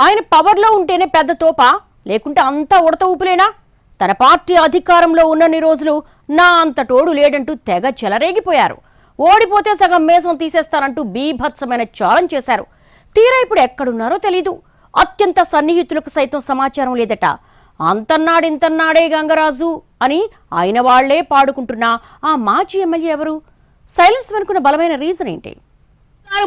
ఆయన పవర్లో ఉంటేనే పెద్ద తోప? లేకుంటే అంతా ఉడత ఊపులేనా? తన పార్టీ అధికారంలో ఉన్నన్ని రోజులు నా అంత టోడు లేడంటూ తెగ చెలరేగిపోయారు. ఓడిపోతే సగం మేసం తీసేస్తానంటూ బీభత్సమైన ఛాలెంజ్ చేశారు. తీరా ఇప్పుడు ఎక్కడున్నారో తెలీదు. అత్యంత సన్నిహితులకు సైతం సమాచారం లేదట. అంతన్నాడింతన్నాడే గంగరాజు అని ఆయన వాళ్ళే పాడుకుంటున్న ఆ మాజీ ఎమ్మెల్యే ఎవరు? సైలెన్స్ వెనుకున్న బలమైన రీజన్ ఏంటి?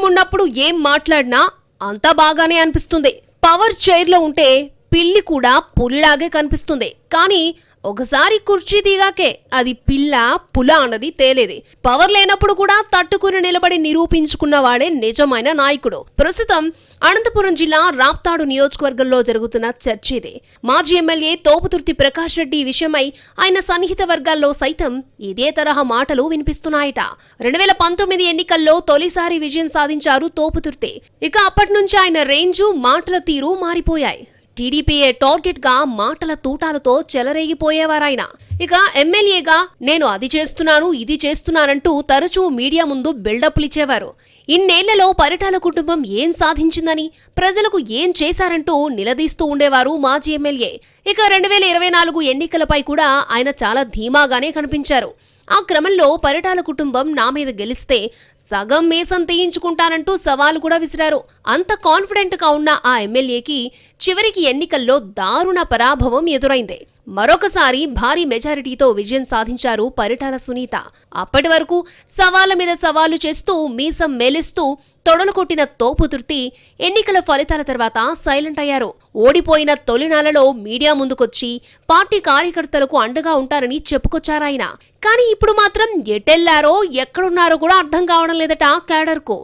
ఉన్నప్పుడు ఏం మాట్లాడినా అంతా బాగానే అనిపిస్తుంది. పవర్ చైర్లో ఉంటే పిల్లి కూడా పులిలాగే కనిపిస్తుంది. కానీ ఒకసారి కుర్చీ దిగాకే అది పిల్ల పుల అన్నది తేలేది. పవర్ లేనప్పుడు కూడా తట్టుకుని నిలబడి నిరూపించుకున్న వాడే నిజమైన నాయకుడు. ప్రస్తుతం అనంతపురం జిల్లా రాప్తాడు నియోజకవర్గంలో జరుగుతున్న చర్చ ఇది మాజీ ఎమ్మెల్యే తోపుతుర్తి ప్రకాష్ రెడ్డి విషయమై ఆయన సన్నిహిత వర్గాల్లో సైతం ఇదే తరహా మాటలు వినిపిస్తున్నాయట. రెండు వేల పంతొమ్మిది ఎన్నికల్లో తొలిసారి విజయం సాధించారు తోపుతుర్తి. ఇక అప్పటి నుంచి ఆయన రేంజు మాటల తీరు మారిపోయాయి. టీడీపీఏ టార్గెట్గా మాటల తూటాలతో చెలరేగిపోయేవారాయన. ఇక ఎమ్మెల్యేగా నేను అది చేస్తున్నాను ఇది చేస్తున్నానంటూ తరచూ మీడియా ముందు బిల్డప్లు ఇచ్చేవారు ఇన్నేళ్ళలో పరిటాల కుటుంబం ఏం సాధించిందని ప్రజలకు ఏం చేశారంటూ నిలదీస్తూ ఉండేవారు మాజీ ఎమ్మెల్యే. ఇక రెండు వేల ఇరవై నాలుగు ఎన్నికలపై కూడా ఆయన చాలా ధీమాగానే కనిపించారు. ఆ క్రమంలో పరిటాల కుటుంబం నా మీద గెలిస్తే సగం మీసం తీయించుకుంటానంటూ సవాలు కూడా విసిరారు. అంత కాన్ఫిడెంట్గా ఉన్న ఆ ఎమ్మెల్యేకి చివరికి ఎన్నికల్లో దారుణ పరాభవం ఎదురైంది. మరొకసారి భారీ మెజారిటీతో విజయం సాధించారు పరిటాల సునీత. అప్పటి వరకు సవాళ్ళ మీద సవాళ్ళు చేస్తూ మీసం మేలిస్తూ తొడలు కొట్టిన తోపుతుర్తి ఎన్నికల ఫలితాల తర్వాత సైలెంట్ అయ్యారు. ఓడిపోయిన తొలినాలలో మీడియా ముందుకొచ్చి పార్టీ కార్యకర్తలకు అండగా ఉంటారని చెప్పుకొచ్చారాయన కానీ ఇప్పుడు మాత్రం ఎటెళ్ళారో ఎక్కడున్నారో కూడా అర్థం కావడం లేదట క్యాడర్కు.